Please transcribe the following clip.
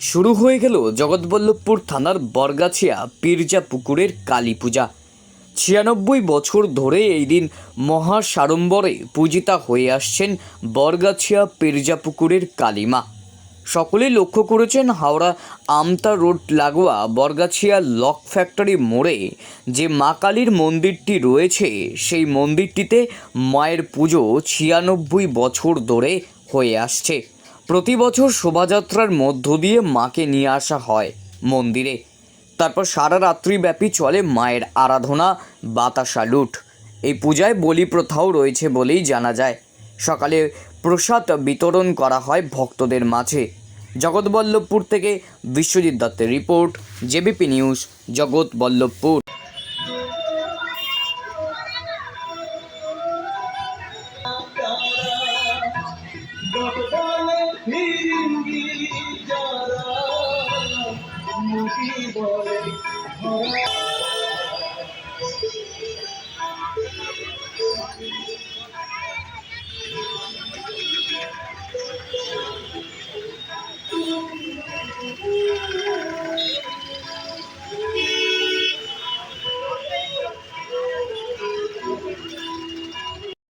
শুরু হয়ে গেল জগৎবল্লভপুর থানার বরগাছিয়া পীরজা পুকুরের কালী পূজা। ছিয়ানব্বই বছর ধরে এই দিন মহা সাড়ম্বরে পূজিতা হয়ে আসছেন বরগাছিয়া পীরজা পুকুরের কালীমা সকলেই লক্ষ্য করেছেন হাওড়া আমতা রোড লাগোয়া বরগাছিয়া লক ফ্যাক্টরি মোড়ে যে মা কালীর মন্দিরটি রয়েছে, সেই মন্দিরটিতে মায়ের পুজো ছিয়ানব্বই বছর ধরে হয়ে আসছে। প্রতি বছর শোভাযাত্রার মধ্য দিয়ে মাকে নিয়ে আসা হয় মন্দিরে। তারপর সারা রাত্রিব্যাপী চলে মায়ের আরাধনা, বাতাসা লুট। এই পূজায় বলি প্রথাও রয়েছে বলেই জানা যায়। সকালে প্রসাদ বিতরণ করা হয় ভক্তদের মাঝে। জগৎবল্লভপুর থেকে বিশ্বজিৎ দত্তের রিপোর্ট, জেবিপি নিউজ, জগৎবল্লভপুর। বলে ভরা